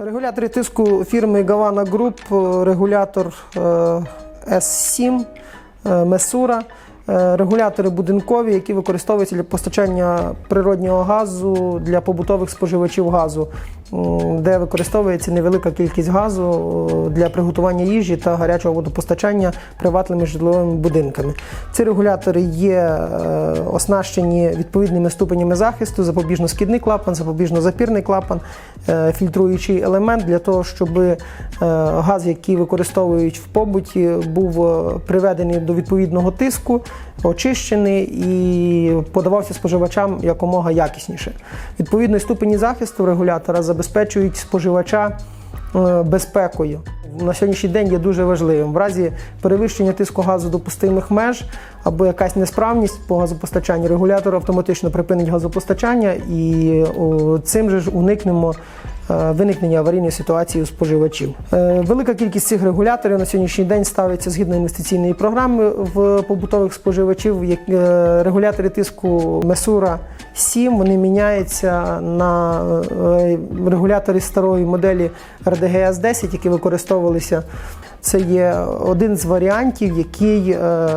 Регулятори тиску фірми Gavana Group, е, регулятор е, S7, е, Месура, регулятори будинкові, які використовуються для постачання природнього газу для побутових споживачів газу, де використовується невелика кількість газу е, для приготування їжі та гарячого водопостачання приватними житловими будинками. Ці регулятори є е, оснащені відповідними ступенями захисту, запобіжно-скидний клапан, запобіжно-запірний клапан, е, фільтруючий елемент для того, щоб е, газ, який використовують в побуті, був е, приведений до відповідного тиску, очищений і подавався споживачам якомога якісніше. Відповідно, ступені захисту регулятора забезпечують споживача е, безпекою. На сьогоднішній день є дуже важливим. В разі перевищення тиску газу допустимих меж або якась несправність по газопостачанню, регулятор автоматично припинить газопостачання і цим же ж уникнемо е, виникнення аварійної ситуації у споживачів. Е, Велика кількість цих регуляторів на сьогоднішній день ставиться згідно інвестиційної програми в побутових споживачів. Е, Регулятори тиску Месура 7 вони міняються на регуляторі старої моделі RDGS 10, які використовувалися. Це є один з варіантів, який е,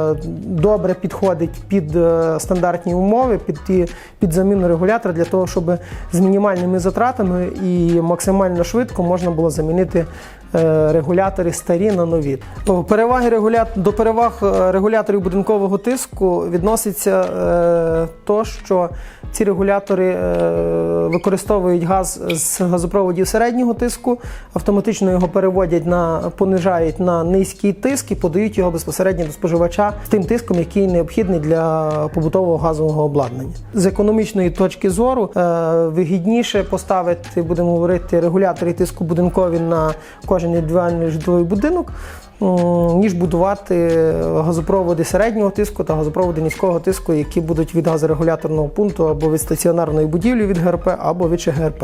добре підходить під е, стандартні умови, під, ті- під заміну регулятора для того, щоб з мінімальними затратами і максимально швидко можна було замінити е, регулятори старі на нові. Переваги регуля... До переваг регуляторів будинкового тиску відноситься то, що ці регулятори використовують газ з газопроводів середнього тиску, автоматично його переводять на понижають на низький тиск і подають його безпосередньо до споживача тим тиском, який необхідний для побутового газового обладнання. З економічної точки зору е, вигідніше поставити, будемо говорити, регулятори тиску будинкові на кожен індивідуальний житловий будинок. Ніж будувати газопроводи середнього тиску та газопроводи низького тиску, які будуть від газорегуляторного пункту або від стаціонарної будівлі від ГРП, або від ШГРП.